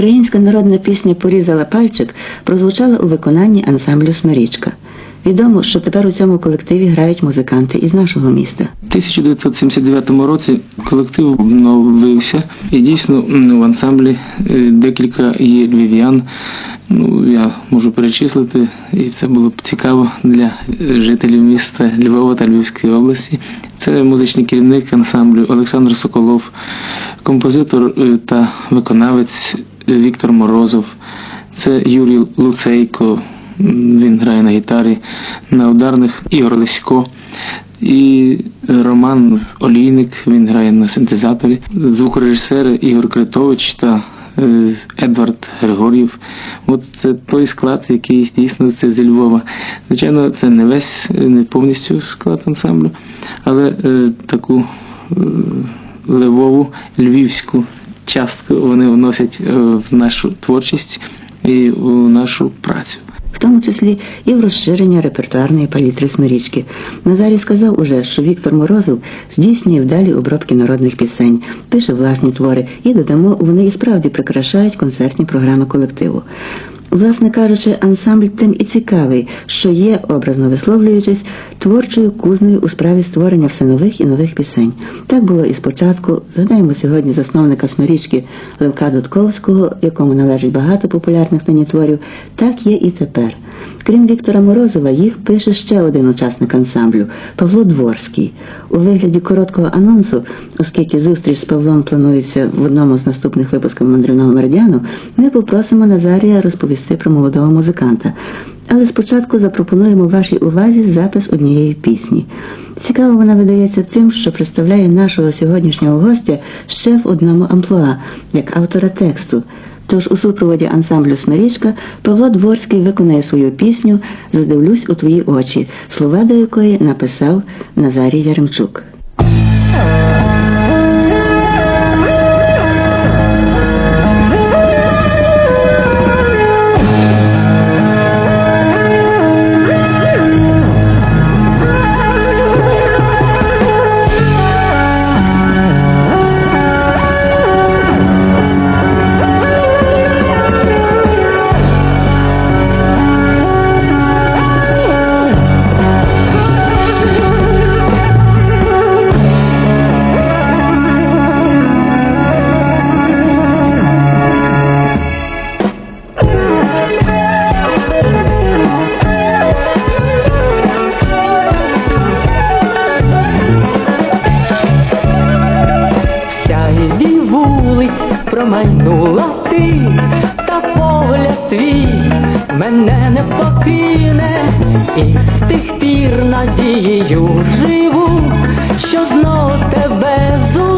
Українська народна пісня Порізала пальчик прозвучала у виконанні ансамблю Смирічка. Відомо, що тепер у цьому колективі грають музиканти із нашого міста. У 1979 році колектив обновився і дійсно в ансамблі е, декілька є львів'ян. Ну, я можу перечислити, і це було б цікаво для жителів міста Львова та Львівської області. Це музичний керівник ансамблю Олександр Соколов, композитор е, та виконавець Віктор Морозов, це Юрій Луцейко, він грає на гітарі, на ударних Ігор Лесько. І Роман Олійник, він грає на синтезаторі, звукорежисери Ігор Критович та е, Едвард Григор'єв. От це той склад, який дійсно це зі Львова. Звичайно, це не весь, не повністю склад ансамблю, але е, таку е, левову львівську частку вони вносять е, в нашу творчість і в нашу працю. в тому числі і в розширення репертуарної палітри Смирічки. Назарій сказав уже, що Віктор Морозов здійснює вдалі обробки народних пісень, пише власні твори, і додамо, вони і справді прикрашають концертні програми колективу. Власне кажучи, ансамбль тим і цікавий, що є, образно висловлюючись, творчою кузнею у справі створення все нових і нових пісень. Так було і спочатку. Згадаємо сьогодні засновника Смирічки Левка Дудковського, якому належить багато популярних нині творів, так є і тепер. Крім Віктора Морозова, їх пише ще один учасник ансамблю Павло Дворський. У вигляді короткого анонсу, оскільки зустріч з Павлом планується в одному з наступних випусків мандрівного меридіану, ми попросимо Назарія розповісти про молодого музиканта. Але спочатку запропонуємо вашій увазі запис однієї пісні. Цікаво вона видається тим, що представляє нашого сьогоднішнього гостя ще в одному амплуа, як автора тексту. Тож у супроводі ансамблю Смирічка Павло Дворський виконає свою пісню Задивлюсь у твої очі, слова до якої написав Назарій Яремчук. Мене не покине, і з тих пір надією живу, що знов тебе зустріну.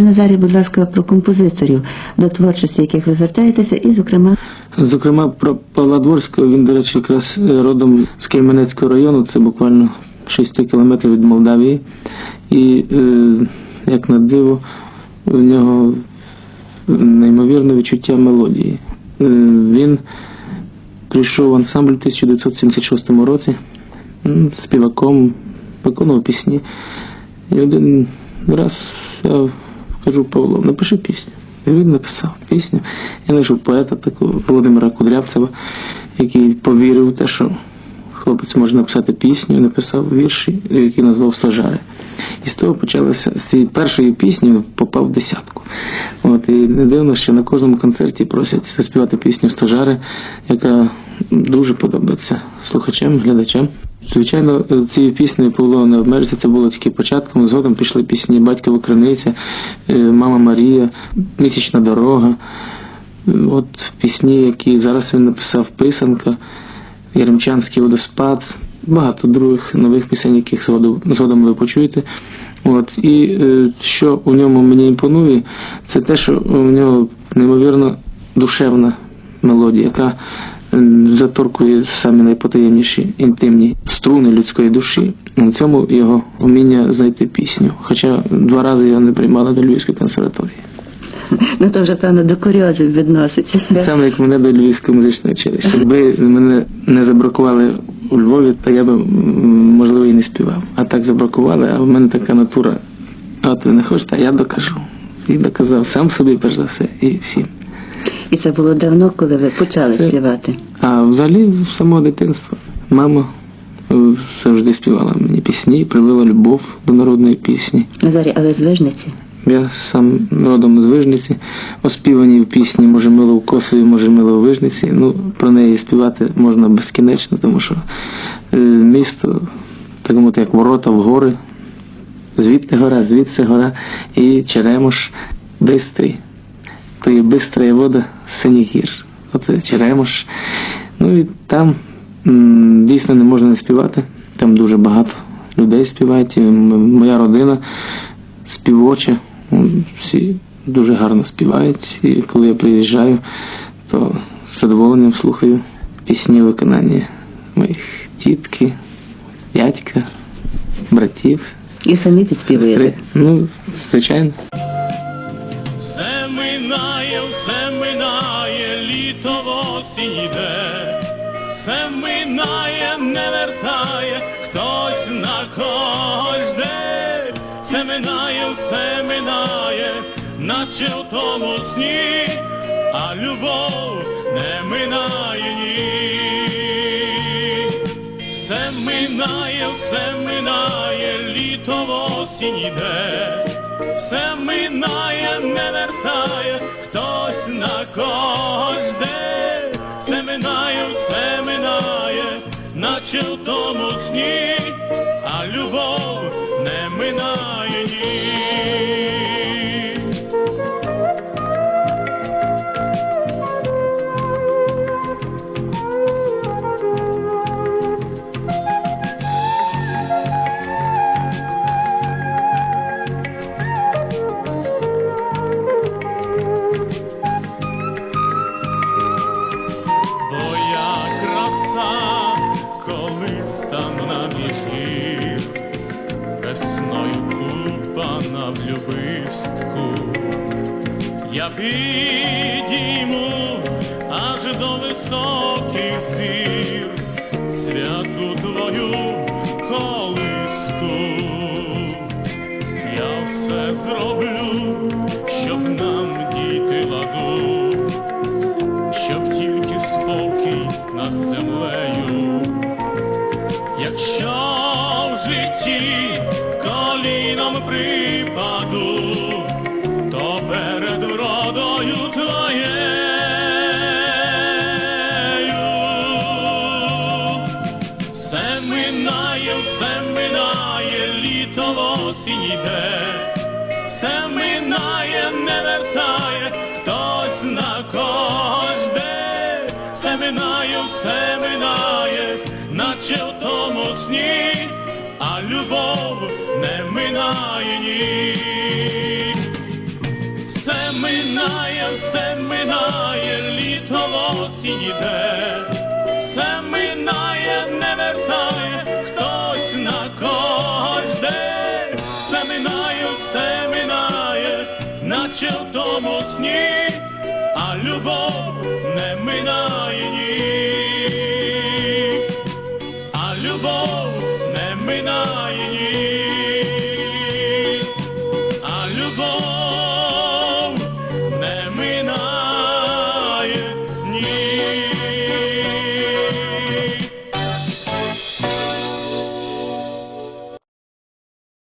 Отже, Назарій, будь ласка, про композиторів, до творчості яких ви звертаєтеся, і, зокрема, Зокрема, про Павла Дворського, він, до речі, якраз е, родом з Кельменецького району, це буквально 6 кілометрів від Молдавії. І, е, як на диво, у нього неймовірне відчуття мелодії. Е, він прийшов в ансамбль у 1976 році співаком, виконував пісні. І один раз я кажу Павло, напиши пісню. І він написав пісню. Я знайшов поета такого Володимира Кудрявцева, який повірив в те, що хлопець може написати пісню, і написав вірші, які назвав Стажари. І з того почалося з цієї першої пісні попав в десятку. От і не дивно, що на кожному концерті просять заспівати пісню Стажари, яка дуже подобається слухачам, глядачам. Звичайно, цією піснею Павло не обмежився, це було тільки початком. Згодом пішли пісні Батькова Криниця, е, Мама Марія, Місячна дорога. От пісні, які зараз він написав Писанка, Яремчанський водоспад, багато других нових пісень, яких згодом, ви почуєте. От, і е, що у ньому мені імпонує, це те, що у нього неймовірно душевна мелодія, яка заторкує самі найпотаємніші інтимні струни людської душі. На цьому його вміння знайти пісню. Хоча два рази його не приймали до Львівської консерваторії. ну то вже певно до курйозів відноситься. Саме як мене до Львівської музичної училища. Якби мене не забракували у Львові, то я би можливо і не співав. А так забракували, а в мене така натура. От ви не хочете, а я докажу. І доказав сам собі, перш за все, і всім. І це було давно, коли ви почали Це- співати. А взагалі з самого дитинства мама завжди співала мені пісні, привила любов до народної пісні. Назарій, але з Вижниці? Я сам родом з Вижниці, оспівані в пісні Може мило в Косові, може мило в Вижниці. Ну, про неї співати можна безкінечно, тому що е, місто, так мовити, як ворота в гори, звідти гора, звідси гора, і Черемош бистрий. То є бистра вода синіх гір. Оце Черемош. Ну і там м, дійсно не можна не співати. Там дуже багато людей співають. І моя родина співоча. Всі дуже гарно співають. І коли я приїжджаю, то з задоволенням слухаю пісні виконання моїх тітки, дядька, братів. І самі підспівуєте. Ну, звичайно. Все не вертає, хтось на когось жде, все минає, все минає, наче в тому сні, а любов не минає ні. Все минає, все минає, літо в осінь йде, все минає, не вертає, хтось на когось в любистку, я підійму аж до високих зір осінь йде, все минає, не вертає, хтось на когось жде, все минає, все минає, наче в тому сні, а любов не минає ні. Все минає, все минає, літо в осінь йде. It's.